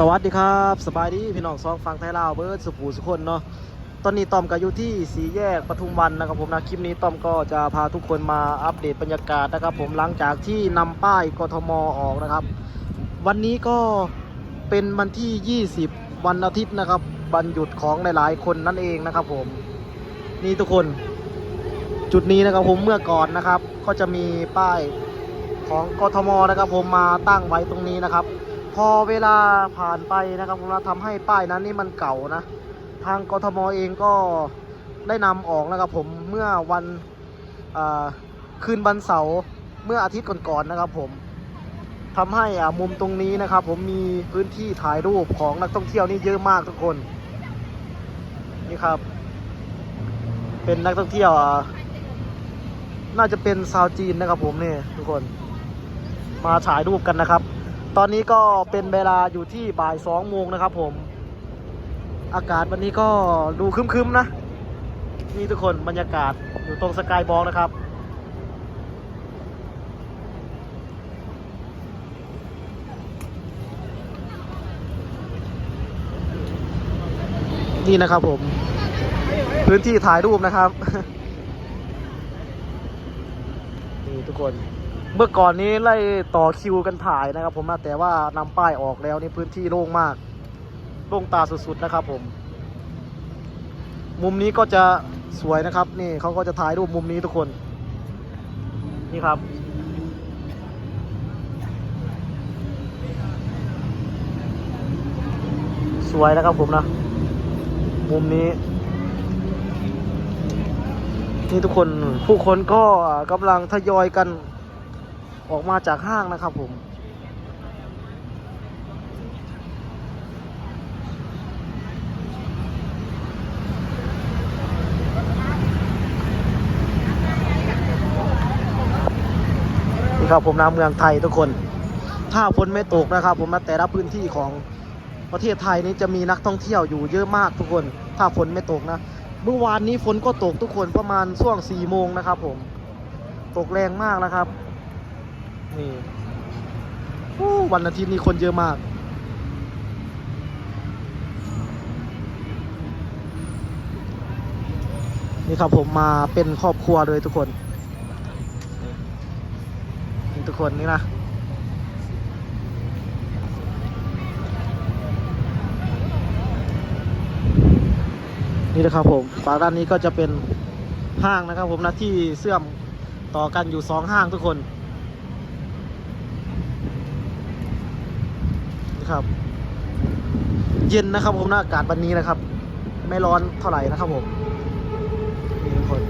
สวัสดีครับสบายดีพี่น้องซองฟังไทยลาวเบิร์ดสุภูสุคนเนาะตอนนี้ต้อมก็อยู่ที่สีแยกปทุมวันนะครับผมนะคลิปนี้ต้อมก็จะพาทุกคนมาอัปเดตบรรยากาศนะครับ ผมหลังจากที่นำป้ายกทมออกนะครับ วันนี้ก็เป็นวันที่ 20 วันอาทิตย์นะครับวันหยุดของหลายๆ คนนั่นเองนะครับ ผมนี่ทุกคน จุดนี้นะครับผมเมื่อก่อนนะครับ ก็จะมีป้ายของกทมนะครับ ผมมาตั้งไว้ตรงนี้นะครับ พอเวลาผ่านไปนะครับผมทำให้ป้ายนั้นนี่มันเก่านะ ทางกทมเองก็ได้นำออกนะครับผมเมื่อวันคืนวันเสาร์เมื่ออาทิตย์ก่อนๆนะครับผมทำให้อ่ามุมตรงนี้นะครับ ผมมีพื้นที่ถ่ายรูปของนักท่องเที่ยวนี่เยอะมากทุกคนนี่ครับ เป็นนักท่องเที่ยวน่าจะเป็นชาวจีนนะครับผมนี่ทุกคน มาถ่ายรูปกันนะครับ ตอนนี้ก็เป็นเวลาอยู่ที่บ่ายสองโมงนะครับผม อากาศวันนี้ก็ดูคึมๆนะ นี่ทุกคนบรรยากาศอยู่ตรงสกายบอลนะครับ นี่นะครับผม พื้นที่ถ่ายรูปนะครับ นี่ทุกคน เมื่อก่อนนี้ไล่ต่อคิวกันถ่ายนะครับ ผมนะแต่ว่านำป้ายออกแล้วนี่พื้นที่โล่งมาก โล่งตาสุดๆนะครับ ผม มุมนี้ก็จะสวยนะครับ นี่เขาก็จะถ่ายรูปมุมนี้ทุกคน นี่ครับ สวยนะครับผมนะ มุมนี้นี่ทุกคนผู้คนก็กำลังทยอยกัน ออกมาจากห้างนะครับผม นี่ครับผมนาเมืองไทยทุกคน ถ้าฝนไม่ตกนะครับ ผมนแต่ละพื้นที่ของประเทศไทยนี้จะมีนักท่องเที่ยวอยู่เยอะมากทุกคน ถ้าฝนไม่ตกนะ เมื่อวานนี้ฝนก็ตกทุกคนประมาณช่วงสี่โมงนะครับผม ตกแรงมากนะครับ นี่วันอาทิตย์นี้คนเยอะมาก นี่ครับผมมาเป็นครอบครัวเลยทุกคนนี่ทุกคนนี่นะนี่นะครับผมฝั่งด้านนี้ก็จะเป็นห้างนะครับผมนะที่เสื่อมต่อกันอยู่สองห้างทุกคน ครับ เย็นนะครับผมหน้าอากาศวันนี้นะครับ ไม่ร้อนเท่าไหร่นะครับผมนี่ทุกคน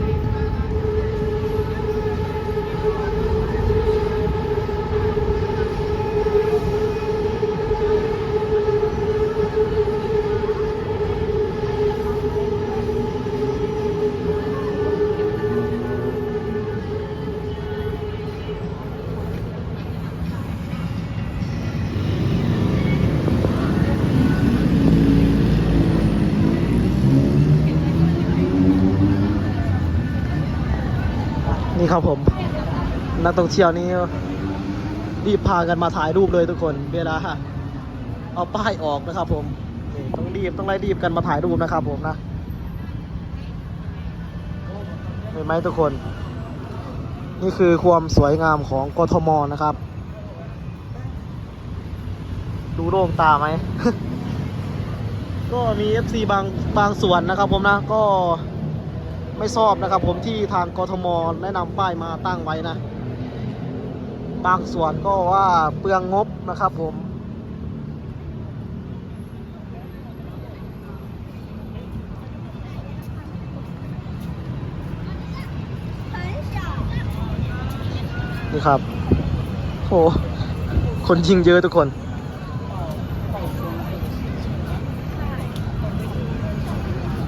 ครับผม นักท่องเที่ยวนี้รีบพากันมาถ่ายรูปเลยทุกคน เวลาเอาป้ายออกนะครับผมต้องรีบต้องไล่รีบกันมาถ่ายรูปนะครับผมนะเห็นไหมทุกคน นี่คือความสวยงามของกทมนะครับ ดูโล่งตาไหม ก็มี FC บางบางส่วนนะครับผมนะก็ ไม่ชอบนะครับ ผมที่ทางกทมแนะนำป้ายมาตั้งไว้นะ บางส่วนก็ว่าเปลืองงบนะครับผมนี่ครับโหคนยิงเยอะทุกคน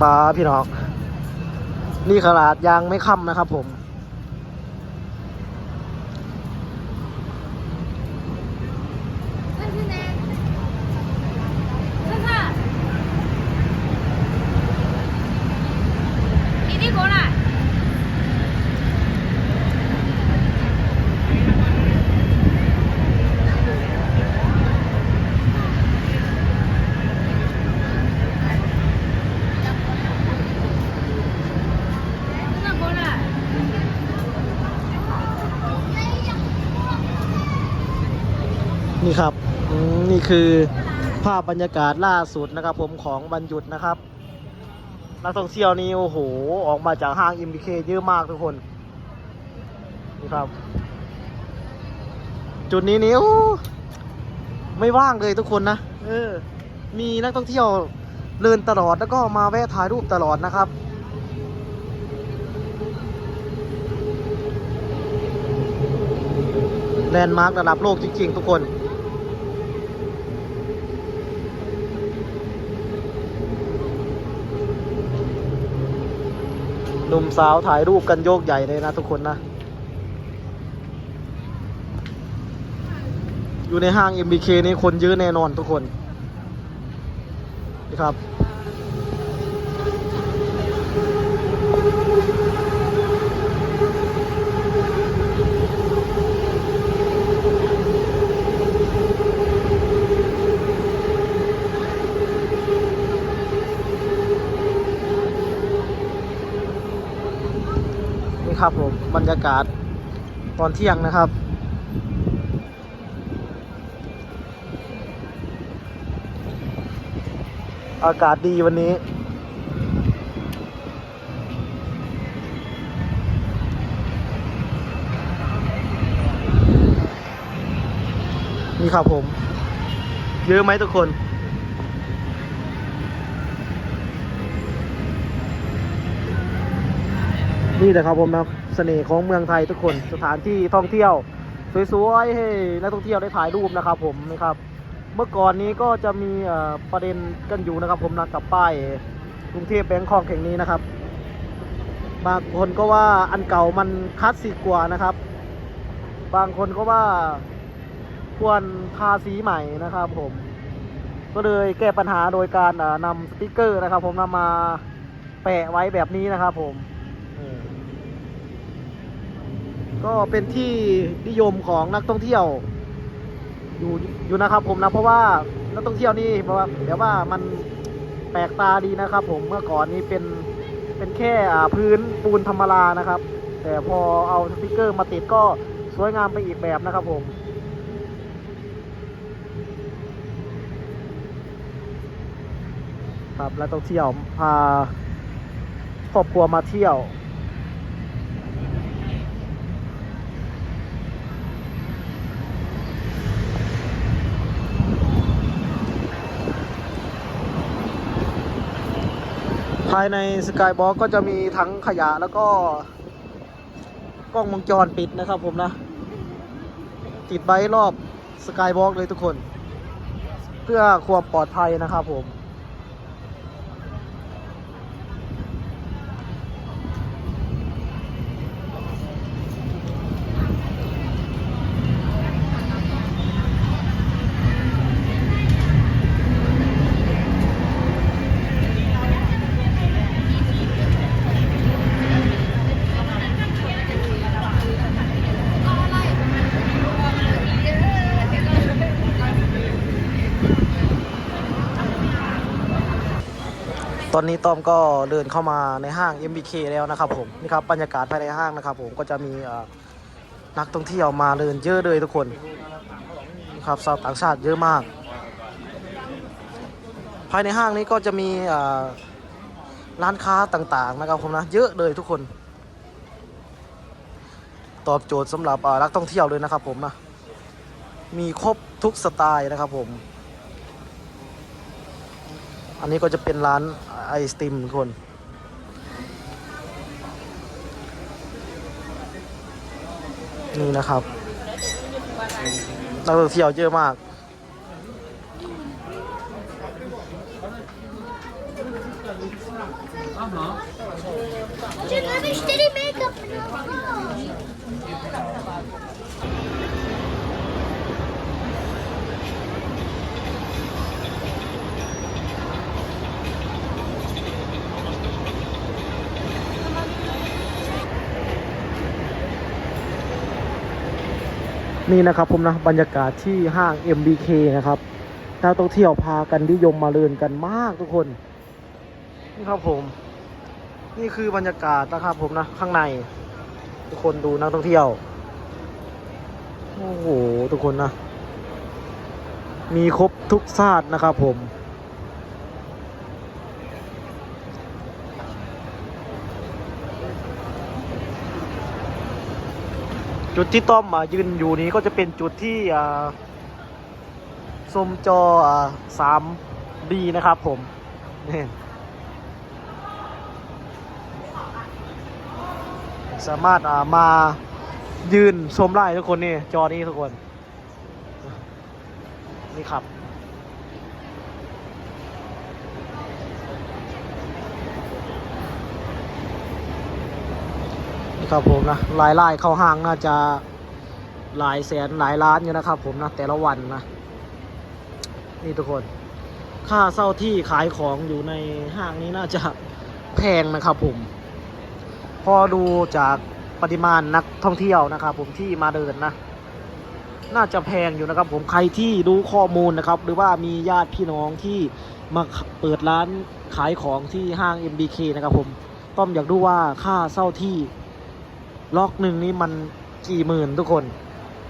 ปลาพี่น้อง นี่ขนาดยางไม่ค่ำนะครับผม นี่ครับนี่คือภาพบรรยากาศล่าสุดนะครับ ผมของวันหยุดนะครับ นักท่องเที่ยวนี่โอ้โห ออกมาจากห้างอิมพีเคเยอะมากทุกคน นี่ครับ จุดนี้นี่ไม่ว่างเลยทุกคนนะเออ มีนักท่องเที่ยวเดินตลอดแล้วก็มาแวะถ่ายรูปตลอดนะครับแลนด์มาร์กระดับโลกจริง ๆ ทุกคน หนุ่มสาวถ่ายรูปกันโยกใหญ่เลยนะทุกคนนะ อยู่ในห้าง MBK นี่คนเยอะแน่นอนทุกคนนี่ครับ นี่ครับผมบรรยากาศตอนเที่ยงนะครับ อากาศดีวันนี้นี่ครับผม เยอะไหมทุกคน นี่แหละครับผมนะเสน่ห์ของเมืองไทยทุกคนสถานที่ท่องเที่ยวสวยๆให้นักท่องเที่ยวได้ถ่ายรูปนะครับผมนะครับ เมื่อก่อนนี้ก็จะมีประเด็นกันอยู่นะครับ ผมนะกับป้ายกรุงเทพแบงคอกแห่งนี้นะครับบางคนก็ว่าอันเก่ามันคลาสสิกกว่านะครับ บางคนก็ว่าควรทาสีใหม่นะครับ ผม ก็เลยแก้ปัญหาโดยการนำสติกเกอร์นะครับ ผมนำมาแปะไว้แบบนี้นะครับ ผม ก็เป็นที่นิยมของนักท่องเที่ยว อยู่อยู่นะครับผมนะเพราะว่านักท่องเที่ยวนี่เพราะว่าเดี๋ยวว่ามันแปลกตาดีนะครับ ผมเมื่อก่อนนี้เป็นเป็นแค่อ่าพื้นปูนธรรมดานะครับ แต่พอเอาสติกเกอร์มาติดก็สวยงามไปอีกแบบนะครับผมครับแล้วต้องเที่ยวพาครอบครัวมาเที่ยว ภายในสกายบ็อกก็จะมีทั้งขยะแล้วก็ กล้องวงจรปิดนะครับผมนะ ติดไว้รอบสกายบ็อกเลยทุกคน เพื่อความปลอดภัยนะครับผม อนนี้ต้อมก็เดินเข้ามาในห้าง MBK แล้วนะครับผมนี่ครับบรรยากาศภายในห้างนะครับ ผมก็จะมีนักท่องเที่ยวมาเดินเยอะเลยทุกคนครับชาวต่างชาติเยอะมาก ภายในห้างนี้ก็จะมีร้านค้าต่างๆนะครับผมนะเยอะเลยทุกคน ตอบโจทย์สำหรับนักท่องเที่ยวเลยนะครับผมนะมีครบทุกสไตล์นะครับผม อันนี้ก็จะเป็นร้านไอศติมทุกคน นี่นะครับนักท่องเที่ยวเยอะมาก Çocuk hadi işleri make-up'ını. นี่นะครับผมนะบรรยากาศที่ห้าง MBK นะครับนักท่องเที่ยวพากันนิยมมาเลินกันมากทุกคน นี่ครับผม นี่คือบรรยากาศนะครับผมนะข้างในทุกคนดูนักท่องเที่ยว โอ้โห ทุกคนนะ มีครบทุกชาตินะครับผม จุดที่ต้อมมายืนอยู่นี้ก็จะเป็นจุดที่อ่าชมจออ่า 3D นะครับผมนี่สามารถอ่ามายืนชมได้ทุกคนนี่จอนี้ทุกคน นี่ครับ ครับผมนะรายไล่เข้าห้างน่าจะหลายแสนหลายล้านอยู่นะครับผมนะแต่ละวันนะ นี่ทุกคน ค่าเช่าที่ขายของอยู่ในห้างนี้น่าจะแพงนะครับผม พอดูจากปริมาณนักท่องเที่ยวนะครับผมที่มาเดินนะ น่าจะแพงอยู่นะครับผมใครที่รู้ข้อมูลนะครับ หรือว่ามีญาติพี่น้องที่มาเปิดร้านขายของที่ห้าง MBK นะครับผมต้อมอยากดูว่าค่าเช่าที่ ล็อกหนึ่งนี้มันกี่หมื่นทุกคน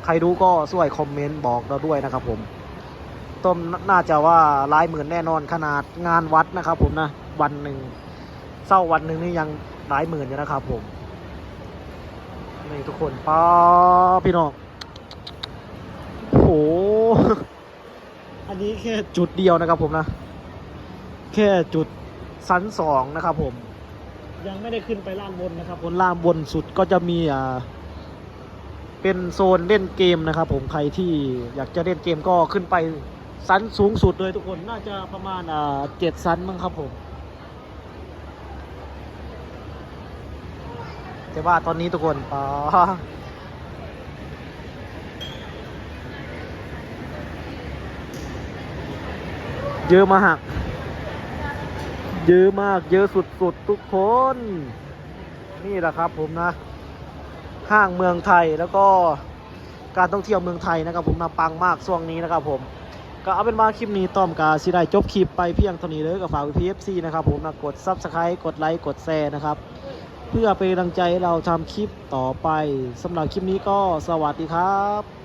ใครรู้ก็ช่วยคอมเมนต์บอกเราด้วยนะครับผม ต้มน่าจะว่าหลายหมื่นแน่นอนขนาดงานวัดนะครับ ผมนะวันหนึ่งเศร้าวันหนึ่งนี่ยังหลายหมื่นอยู่นะครับผมนี่ทุกคนป้าพี่น้องโอ้โหอันนี้แค่จุดเดียวนะครับผมนะ แค่จุดชั้นสองนะครับผม ยังไม่ได้ขึ้นไปล่างบนนะครับบนล่างบนสุดก็จะมีอ่าเป็นโซนเล่นเกมนะครับ ผมใครที่อยากจะเล่นเกมก็ขึ้นไปชั้นสูงสุดเลยทุกคนน่าจะประมาณอ่าเจ็ดชั้นมั้งครับผมแต่ว่าตอนนี้ทุกคนอ๋อเยอะมาก เยอะมากเยอะสุดๆทุกคน นี่แหละครับผมนะ ห้างเมืองไทยแล้วก็การท่องเที่ยวเมืองไทยนะครับ ผมนะปังมากช่วงนี้นะครับผมก็เอาเป็นว่าคลิปนี้ต้อมกาสิได้จบคลิปไปเพียงเท่านี้เลยก็ฝากพีเอฟซีนะครับผมนะกด Subscribe กดไลค์กดแชร์นะครับ เพื่อเป็นกำลังใจเราทำคลิปต่อไปสำหรับคลิปนี้ก็สวัสดีครับ